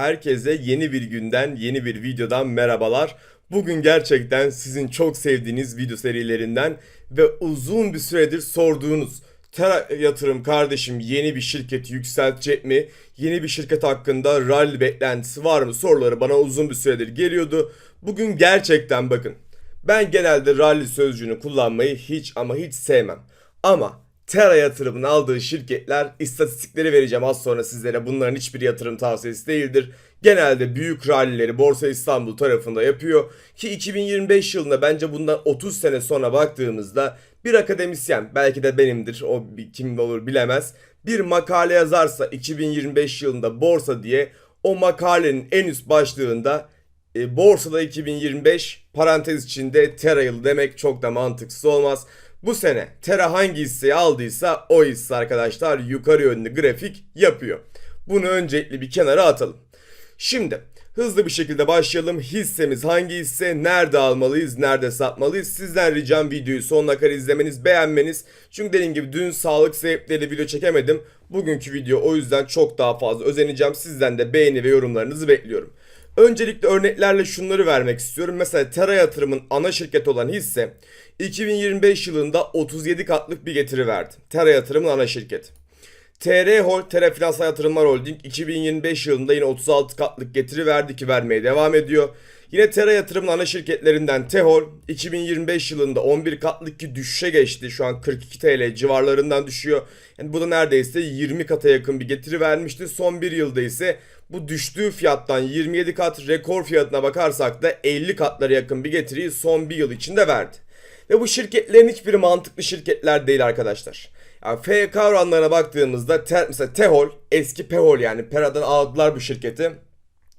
Herkese yeni bir günden, yeni bir videodan merhabalar. Bugün gerçekten sizin çok sevdiğiniz video serilerinden ve uzun bir süredir sorduğunuz Tera yatırım kardeşim yeni bir şirket yükseltecek mi? Yeni bir şirket hakkında rally beklentisi var mı? Soruları bana uzun bir süredir geliyordu. Bugün gerçekten bakın. Ben genelde rally sözcüğünü kullanmayı hiç ama hiç sevmem. Ama Terra yatırımın aldığı şirketler istatistikleri vereceğim az sonra sizlere. Bunların hiçbir yatırım tavsiyesi değildir. Genelde büyük rallileri Borsa İstanbul tarafında yapıyor. Ki 2025 yılında bence bundan 30 sene sonra baktığımızda bir akademisyen belki de benimdir o kim olur bilemez. Bir makale yazarsa 2025 yılında borsa diye o makalenin en üst başlığında e, borsada 2025 parantez içinde Terra yılı demek çok da mantıksız olmaz. Bu sene Terra hangi hisseyi aldıysa o hisse arkadaşlar yukarı yönlü grafik yapıyor. Bunu öncelikli bir kenara atalım. Şimdi hızlı bir şekilde başlayalım. Hissemiz hangi hisse, nerede almalıyız, nerede satmalıyız? Sizden ricam videoyu sonuna kadar izlemeniz, beğenmeniz. Çünkü dediğim gibi dün sağlık sebepleriyle video çekemedim. Bugünkü video o yüzden çok daha fazla özeneceğim. Sizden de beğeni ve yorumlarınızı bekliyorum. Öncelikle örneklerle şunları vermek istiyorum. Mesela Tera Yatırım'ın ana şirketi olan hisse 2025 yılında 37 katlık bir getiri verdi. Tera Yatırım'ın ana şirketi. TR Hol, TR Finansal Yatırımlar Holding 2025 yılında yine 36 katlık getiri verdi ki vermeye devam ediyor. Yine TR Yatırım'ın ana şirketlerinden Tehol 2025 yılında 11 katlık ki düşüşe geçti. Şu an 42 TL civarlarından düşüyor. Yani bu da neredeyse 20 kata yakın bir getiri vermişti. Son bir yılda ise bu düştüğü fiyattan 27 kat rekor fiyatına bakarsak da 50 katlara yakın bir getiriyi son bir yıl içinde verdi. Ve bu şirketlerin hiçbiri mantıklı şirketler değil arkadaşlar. Yani FK oranlarına baktığımızda te, mesela Tehol eski Pehol yani Pera'dan aldılar bu şirketi.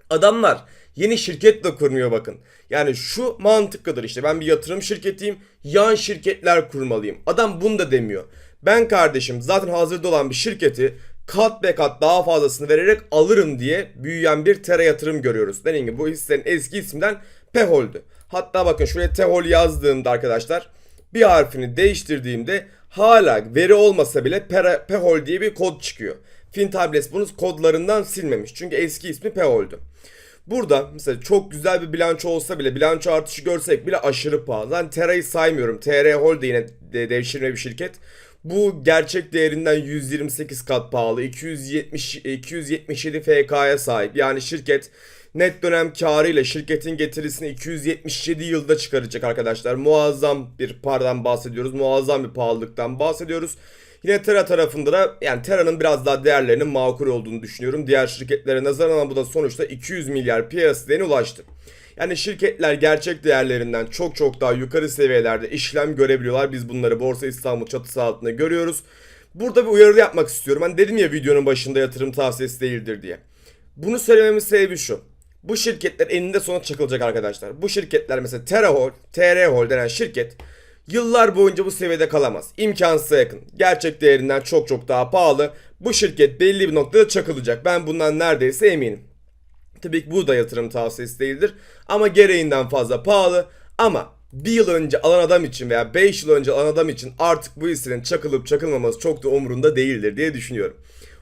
Adamlar yeni şirket de kurmuyor bakın. Yani şu mantıklıdır işte ben bir yatırım şirketiyim yan şirketler kurmalıyım. Adam bunu da demiyor. Ben kardeşim zaten hazırda olan bir şirketi kat be kat daha fazlasını vererek alırım diye büyüyen bir tera yatırım görüyoruz. Dediğim gibi bu hissenin eski isminden Pehol'dü. Hatta bakın şuraya Tehol yazdığımda arkadaşlar bir harfini değiştirdiğimde hala veri olmasa bile Pera- Pehol diye bir kod çıkıyor. Fintables bunu kodlarından silmemiş. Çünkü eski ismi Pehol'dü. Burada mesela çok güzel bir bilanço olsa bile bilanço artışı görsek bile aşırı pahalı. Zaten Tera'yı saymıyorum. TR Hol de yine de- devşirme bir şirket. Bu gerçek değerinden 128 kat pahalı. 270 277 FK'ya sahip. Yani şirket net dönem karıyla şirketin getirisini 277 yılda çıkaracak arkadaşlar. Muazzam bir paradan bahsediyoruz. Muazzam bir pahalılıktan bahsediyoruz. Yine Terra tarafında da yani Terra'nın biraz daha değerlerinin makul olduğunu düşünüyorum. Diğer şirketlere nazaran ama bu da sonuçta 200 milyar piyasa değerine ulaştı. Yani şirketler gerçek değerlerinden çok çok daha yukarı seviyelerde işlem görebiliyorlar. Biz bunları Borsa İstanbul çatısı altında görüyoruz. Burada bir uyarı yapmak istiyorum. Hani dedim ya videonun başında yatırım tavsiyesi değildir diye. Bunu söylememin sebebi şu. Bu şirketler eninde sonunda çakılacak arkadaşlar. Bu şirketler mesela Terahol, TR Hol denen şirket yıllar boyunca bu seviyede kalamaz. İmkansıza yakın. Gerçek değerinden çok çok daha pahalı. Bu şirket belli bir noktada çakılacak. Ben bundan neredeyse eminim. Tabii ki bu da yatırım tavsiyesi değildir. Ama gereğinden fazla pahalı. Ama bir yıl önce alan adam için veya 5 yıl önce alan adam için artık bu hissenin çakılıp çakılmaması çok da umurunda değildir diye düşünüyorum.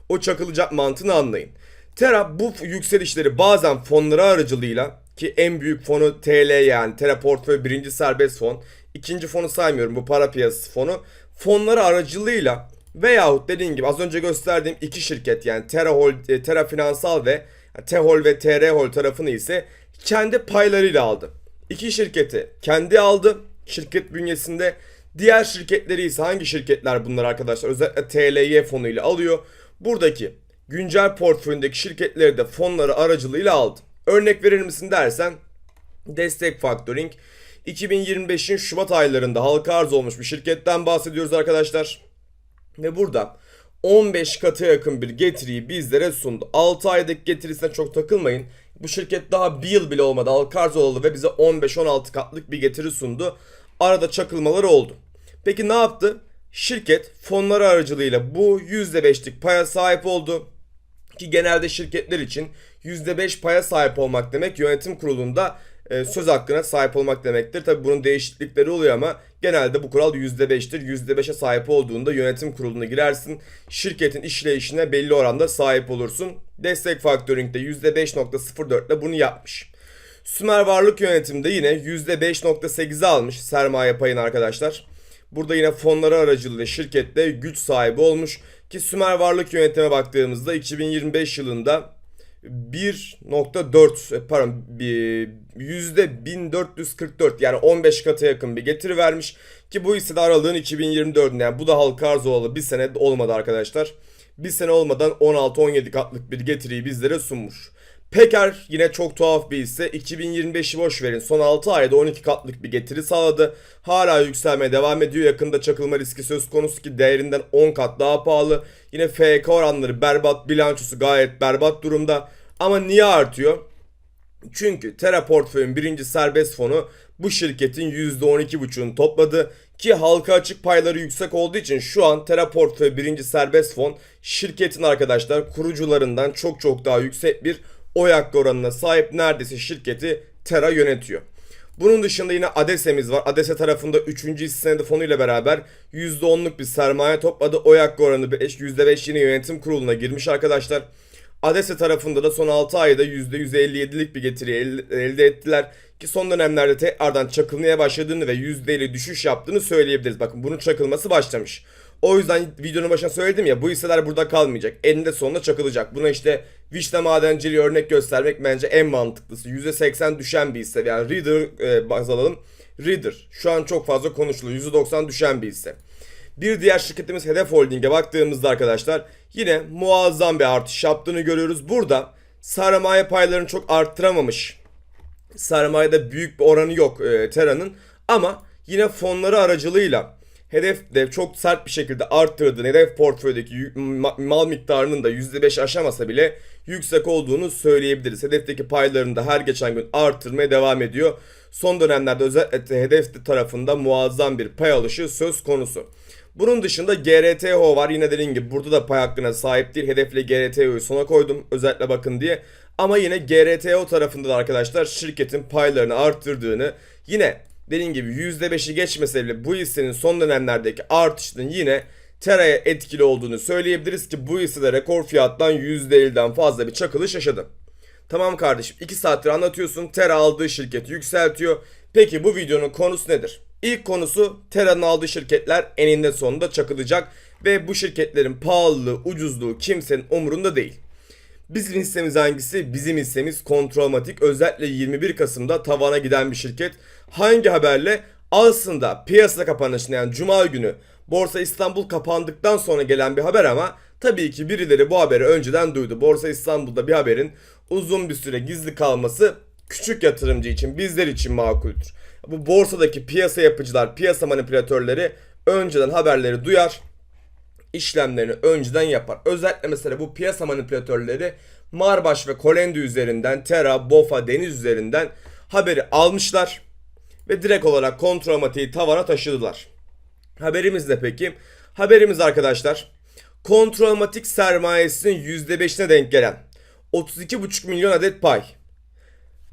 O çakılacak mantığını anlayın. Terra bu yükselişleri bazen fonları aracılığıyla ki en büyük fonu TL yani Terra portföy birinci serbest fon. İkinci fonu saymıyorum bu para piyasası fonu. Fonları aracılığıyla veyahut dediğim gibi az önce gösterdiğim iki şirket yani Terra, Hol, e, Terra Finansal ve Tehol ve TR Hol tarafını ise kendi paylarıyla aldı. İki şirketi kendi aldı şirket bünyesinde. Diğer şirketleri ise hangi şirketler bunlar arkadaşlar? Özellikle TLY fonu ile alıyor. Buradaki güncel portföyündeki şirketleri de fonları aracılığıyla aldı. Örnek verir misin dersen Destek Factoring 2025'in Şubat aylarında halka arz olmuş bir şirketten bahsediyoruz arkadaşlar. Ve burada 15 katı yakın bir getiriyi bizlere sundu. 6 aydaki getirisine çok takılmayın. Bu şirket daha bir yıl bile olmadı. Halka arz olalı ve bize 15-16 katlık bir getiri sundu. Arada çakılmaları oldu. Peki ne yaptı? Şirket fonları aracılığıyla bu %5'lik paya sahip oldu. Ki genelde şirketler için %5 paya sahip olmak demek yönetim kurulunda söz hakkına sahip olmak demektir. Tabi bunun değişiklikleri oluyor ama genelde bu kural %5'tir. %5'e sahip olduğunda yönetim kuruluna girersin. Şirketin işleyişine belli oranda sahip olursun. Destek Factoring de %5.04 ile bunu yapmış. Sümer Varlık Yönetiminde yine %5.8'i almış sermaye payını arkadaşlar. Burada yine fonları aracılığıyla şirkette güç sahibi olmuş. Ki Sümer Varlık Yönetim'e baktığımızda 2025 yılında 1.4 e, pardon bir- yüzde 1444 yani 15 katı yakın bir getiri vermiş ki bu hisse de aralığın 2024'ünde yani bu da halka arz olalı bir sene olmadı arkadaşlar. Bir sene olmadan 16-17 katlık bir getiriyi bizlere sunmuş. Peker yine çok tuhaf bir hisse. 2025'i boş verin. Son 6 ayda 12 katlık bir getiri sağladı. Hala yükselmeye devam ediyor. Yakında çakılma riski söz konusu ki değerinden 10 kat daha pahalı. Yine FK oranları berbat, bilançosu gayet berbat durumda. Ama niye artıyor? Çünkü Terra portföyün birinci serbest fonu bu şirketin %12,5'unu topladı. Ki halka açık payları yüksek olduğu için şu an Terra portföy birinci serbest fon şirketin arkadaşlar kurucularından çok çok daha yüksek bir oy hakkı oranına sahip neredeyse şirketi Terra yönetiyor. Bunun dışında yine ADESE'miz var. ADESE tarafında 3. hisse senedi fonu ile beraber %10'luk bir sermaye topladı. Oy hakkı oranı 5, %5 yine yönetim kuruluna girmiş arkadaşlar. ADESE tarafında da son 6 ayda %157'lik bir getiri el- elde ettiler. Ki son dönemlerde tekrardan çakılmaya başladığını ve %50 düşüş yaptığını söyleyebiliriz. Bakın bunun çakılması başlamış. O yüzden videonun başına söyledim ya bu hisseler burada kalmayacak. Eninde sonunda çakılacak. Buna işte Vişne Madenciliği örnek göstermek bence en mantıklısı. %80 düşen bir hisse. Yani Reader e, baz alalım. Reader şu an çok fazla konuşuluyor. %90 düşen bir hisse. Bir diğer şirketimiz Hedef Holding'e baktığımızda arkadaşlar yine muazzam bir artış yaptığını görüyoruz. Burada sermaye paylarını çok arttıramamış. Sermayede büyük bir oranı yok e, Tera'nın ama yine fonları aracılığıyla hedef de çok sert bir şekilde arttırdığı hedef portföydeki mal miktarının da %5 aşamasa bile yüksek olduğunu söyleyebiliriz. Hedefteki paylarını da her geçen gün arttırmaya devam ediyor. Son dönemlerde özellikle hedef tarafında muazzam bir pay alışı söz konusu. Bunun dışında GRTO var. Yine dediğim gibi burada da pay hakkına sahip değil. Hedefle GRTO'yu sona koydum. Özellikle bakın diye. Ama yine GRTO tarafında da arkadaşlar şirketin paylarını arttırdığını yine dediğim gibi %5'i geçmese bile bu hissenin son dönemlerdeki artışının yine Tera'ya etkili olduğunu söyleyebiliriz ki bu hisse de rekor fiyattan %50'den fazla bir çakılış yaşadı. Tamam kardeşim 2 saattir anlatıyorsun. Terra aldığı şirketi yükseltiyor. Peki bu videonun konusu nedir? İlk konusu Terra'nın aldığı şirketler eninde sonunda çakılacak ve bu şirketlerin pahalılığı, ucuzluğu kimsenin umurunda değil. Bizim hissemiz hangisi? Bizim hissemiz Kontrolmatik. Özellikle 21 Kasım'da tavana giden bir şirket. Hangi haberle? Aslında piyasa kapanışına yani Cuma günü Borsa İstanbul kapandıktan sonra gelen bir haber ama tabii ki birileri bu haberi önceden duydu. Borsa İstanbul'da bir haberin uzun bir süre gizli kalması küçük yatırımcı için bizler için makuldür. Bu borsadaki piyasa yapıcılar, piyasa manipülatörleri önceden haberleri duyar işlemlerini önceden yapar. Özellikle mesela bu piyasa manipülatörleri Marbaş ve Kolendi üzerinden, Terra, Bofa, Deniz üzerinden haberi almışlar ve direkt olarak kontrolmatiği tavana taşıdılar. Haberimiz ne peki? Haberimiz arkadaşlar kontrolmatik sermayesinin %5'ine denk gelen 32,5 milyon adet pay.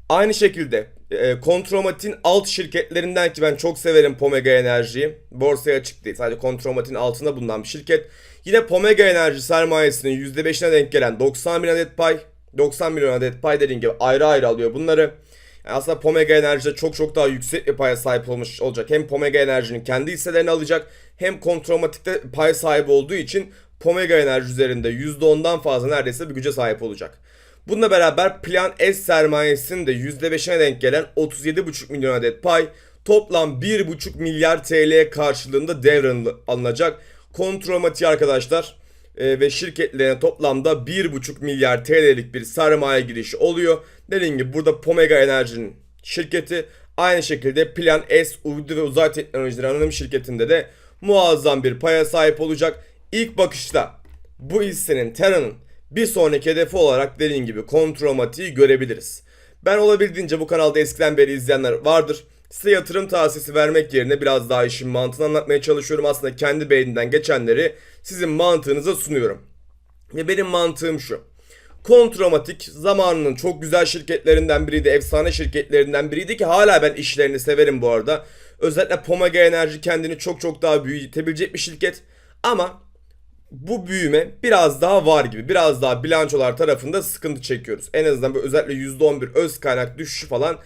Aynı şekilde e, Kontromat'in alt şirketlerinden ki ben çok severim Pomega Enerji'yi. Borsaya açık değil. Sadece Kontromat'in altında bulunan bir şirket. Yine Pomega Enerji sermayesinin %5'ine denk gelen 90 bin adet pay. 90 milyon adet pay dediğim gibi ayrı ayrı alıyor bunları. Yani aslında Pomega Enerji'de çok çok daha yüksek bir paya sahip olmuş olacak. Hem Pomega Enerji'nin kendi hisselerini alacak hem Kontromatik'te pay sahibi olduğu için Pomega Enerji üzerinde %10'dan fazla neredeyse bir güce sahip olacak. Bununla beraber Plan S sermayesinin de %5'ine denk gelen 37,5 milyon adet pay toplam 1,5 milyar TL karşılığında devralınacak. Kontrolmati arkadaşlar e, ve şirketlerine toplamda 1,5 milyar TL'lik bir sermaye girişi oluyor. Dediğim gibi burada Pomega Enerji'nin şirketi aynı şekilde Plan S uydu ve uzay teknolojileri anonim şirketinde de muazzam bir paya sahip olacak. İlk bakışta bu hissenin Terra'nın bir sonraki hedefi olarak dediğim gibi kontrolmatiği görebiliriz. Ben olabildiğince bu kanalda eskiden beri izleyenler vardır. Size yatırım tavsiyesi vermek yerine biraz daha işin mantığını anlatmaya çalışıyorum. Aslında kendi beyninden geçenleri sizin mantığınıza sunuyorum. Ve benim mantığım şu. Kontromatik zamanının çok güzel şirketlerinden biriydi, efsane şirketlerinden biriydi ki hala ben işlerini severim bu arada. Özellikle Pomega Enerji kendini çok çok daha büyütebilecek bir şirket. Ama bu büyüme biraz daha var gibi. Biraz daha bilançolar tarafında sıkıntı çekiyoruz. En azından böyle özellikle %11 öz kaynak düşüşü falan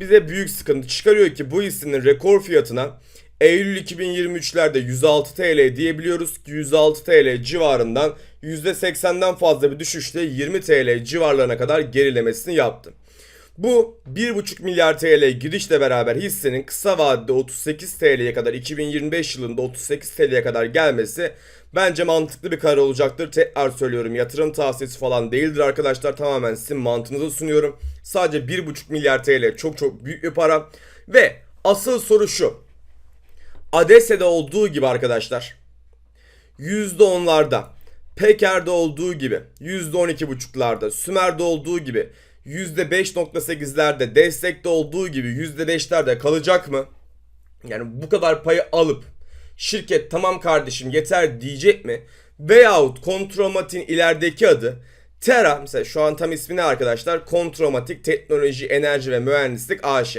bize büyük sıkıntı çıkarıyor ki bu hissinin rekor fiyatına Eylül 2023'lerde 106 TL diyebiliyoruz ki 106 TL civarından %80'den fazla bir düşüşle 20 TL civarlarına kadar gerilemesini yaptı. Bu 1,5 milyar TL girişle beraber hissenin kısa vadede 38 TL'ye kadar 2025 yılında 38 TL'ye kadar gelmesi bence mantıklı bir karar olacaktır. Tekrar söylüyorum yatırım tavsiyesi falan değildir arkadaşlar. Tamamen sizin mantığınızı sunuyorum. Sadece 1,5 milyar TL çok çok büyük bir para. Ve asıl soru şu. Adese'de olduğu gibi arkadaşlar %10'larda, Peker'de olduğu gibi %12,5'larda, Sümer'de olduğu gibi %5.8'lerde, destekte olduğu gibi %5'lerde kalacak mı? Yani bu kadar payı alıp şirket tamam kardeşim yeter diyecek mi? Veyahut Kontromat'in ilerideki adı Terra mesela şu an tam ismi ne arkadaşlar? Kontromatik Teknoloji, Enerji ve Mühendislik AŞ.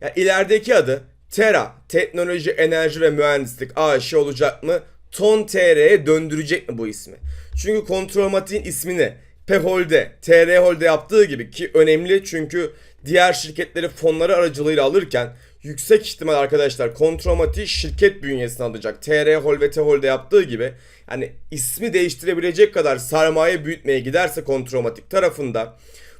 Yani ilerideki adı Terra Teknoloji, Enerji ve Mühendislik AŞ olacak mı? Ton TR'ye döndürecek mi bu ismi? Çünkü Kontromatik'in ismini Pehol'de, TR Hol'de yaptığı gibi ki önemli çünkü diğer şirketleri fonları aracılığıyla alırken yüksek ihtimal arkadaşlar Kontromatik şirket bünyesine alacak. TR Hol ve T-Hol'de yaptığı gibi yani ismi değiştirebilecek kadar sermaye büyütmeye giderse Kontromatik tarafında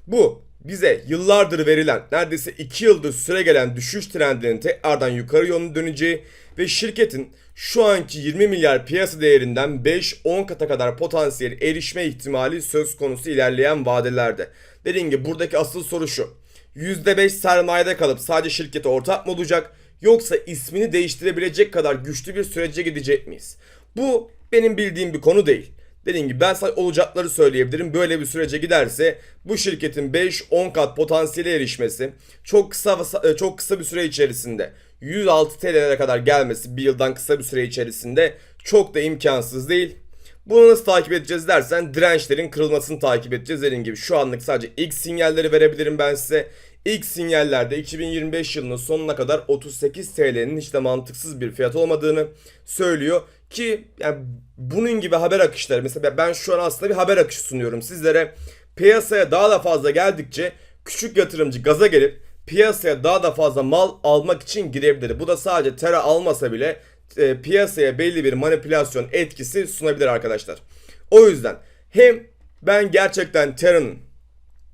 bu bize yıllardır verilen neredeyse 2 yıldır süre gelen düşüş trendinin tekrardan yukarı yönlü döneceği ve şirketin şu anki 20 milyar piyasa değerinden 5-10 kata kadar potansiyel erişme ihtimali söz konusu ilerleyen vadelerde. Dediğim gibi buradaki asıl soru şu. %5 sermayede kalıp sadece şirkete ortak mı olacak yoksa ismini değiştirebilecek kadar güçlü bir sürece gidecek miyiz? Bu benim bildiğim bir konu değil. Dediğim gibi ben sadece olacakları söyleyebilirim. Böyle bir sürece giderse bu şirketin 5-10 kat potansiyele erişmesi çok kısa çok kısa bir süre içerisinde 106 TL'lere kadar gelmesi bir yıldan kısa bir süre içerisinde çok da imkansız değil. Bunu nasıl takip edeceğiz dersen dirençlerin kırılmasını takip edeceğiz dediğim gibi. Şu anlık sadece ilk sinyalleri verebilirim ben size. İlk sinyallerde 2025 yılının sonuna kadar 38 TL'nin hiç de mantıksız bir fiyat olmadığını söylüyor. Ki yani bunun gibi haber akışları mesela ben şu an aslında bir haber akışı sunuyorum sizlere. Piyasaya daha da fazla geldikçe küçük yatırımcı gaza gelip piyasaya daha da fazla mal almak için girebilir. Bu da sadece Tera almasa bile e, piyasaya belli bir manipülasyon etkisi sunabilir arkadaşlar. O yüzden hem ben gerçekten Tera'nın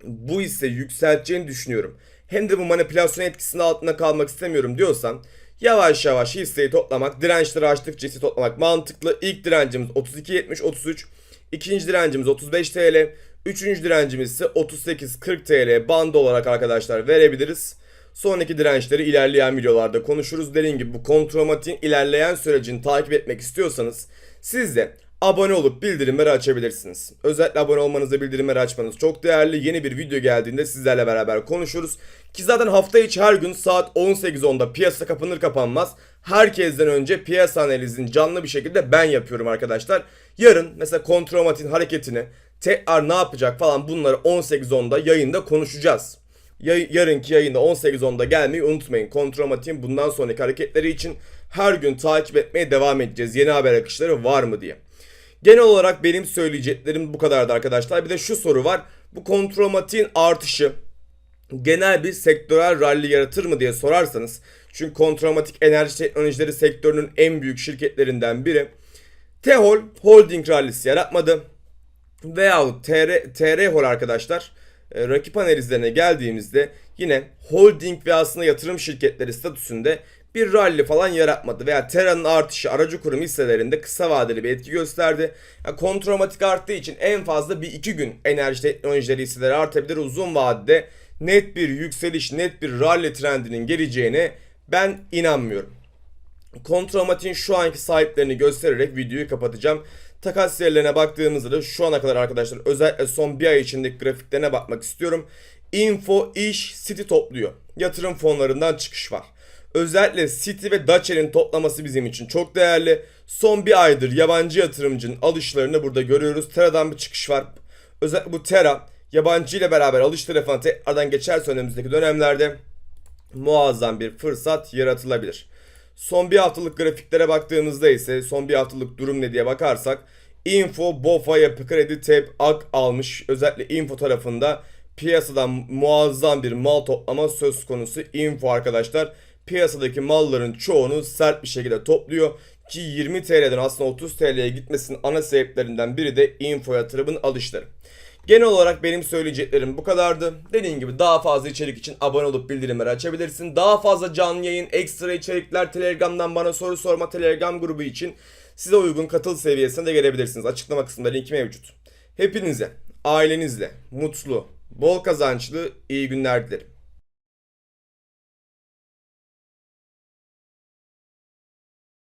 bu hisse yükselteceğini düşünüyorum. Hem de bu manipülasyon etkisinin altında kalmak istemiyorum diyorsan yavaş yavaş hisseyi toplamak, dirençleri açtıkça hisseyi toplamak mantıklı. İlk direncimiz 32.70-33, ikinci direncimiz 35 TL, üçüncü direncimiz ise 38-40 TL bandı olarak arkadaşlar verebiliriz. Sonraki dirençleri ilerleyen videolarda konuşuruz. Dediğim gibi bu kontrolmatiğin ilerleyen sürecini takip etmek istiyorsanız siz de abone olup bildirimleri açabilirsiniz. Özellikle abone olmanız ve bildirimleri açmanız çok değerli. Yeni bir video geldiğinde sizlerle beraber konuşuruz. Ki zaten hafta içi her gün saat 18.10'da piyasa kapanır kapanmaz herkesten önce piyasa analizini canlı bir şekilde ben yapıyorum arkadaşlar. Yarın mesela kontrolmatin hareketini tekrar ne yapacak falan bunları 18.10'da yayında konuşacağız. Yay, yarınki yayında 18.10'da gelmeyi unutmayın. Kontrolmatiğin bundan sonraki hareketleri için her gün takip etmeye devam edeceğiz. Yeni haber akışları var mı diye. Genel olarak benim söyleyeceklerim bu kadardı arkadaşlar. Bir de şu soru var. Bu kontrolmatiğin artışı genel bir sektörel rally yaratır mı diye sorarsanız. Çünkü kontrolmatik enerji teknolojileri sektörünün en büyük şirketlerinden biri. Tehol holding rallisi yaratmadı. Veyahut TR, TR Hol arkadaşlar e, rakip analizlerine geldiğimizde yine holding ve aslında yatırım şirketleri statüsünde bir rally falan yaratmadı veya Terra'nın artışı aracı kurum hisselerinde kısa vadeli bir etki gösterdi. Yani kontromatik arttığı için en fazla bir iki gün enerji teknolojileri hisseleri artabilir. Uzun vadede net bir yükseliş, net bir rally trendinin geleceğine ben inanmıyorum. Kontromatik'in şu anki sahiplerini göstererek videoyu kapatacağım. Takas yerlerine baktığımızda da şu ana kadar arkadaşlar özellikle son bir ay içindeki grafiklerine bakmak istiyorum. Info, iş, City topluyor. Yatırım fonlarından çıkış var. Özellikle City ve Dacia'nın toplaması bizim için çok değerli. Son bir aydır yabancı yatırımcının alışlarını burada görüyoruz. Tera'dan bir çıkış var. Özellikle bu Terra yabancı ile beraber alış tarafına tekrardan geçerse önümüzdeki dönemlerde muazzam bir fırsat yaratılabilir. Son bir haftalık grafiklere baktığımızda ise son bir haftalık durum ne diye bakarsak Info, BOFA, Yapı Kredi, TEP, AK almış. Özellikle Info tarafında piyasadan muazzam bir mal toplama söz konusu. Info arkadaşlar piyasadaki malların çoğunu sert bir şekilde topluyor. Ki 20 TL'den aslında 30 TL'ye gitmesinin ana sebeplerinden biri de Info yatırımın alışları. Genel olarak benim söyleyeceklerim bu kadardı. Dediğim gibi daha fazla içerik için abone olup bildirimleri açabilirsin. Daha fazla canlı yayın, ekstra içerikler Telegram'dan bana soru sorma Telegram grubu için size uygun katıl seviyesine de gelebilirsiniz. Açıklama kısmında linki mevcut. Hepinize, ailenizle, mutlu, bol kazançlı, iyi günler dilerim.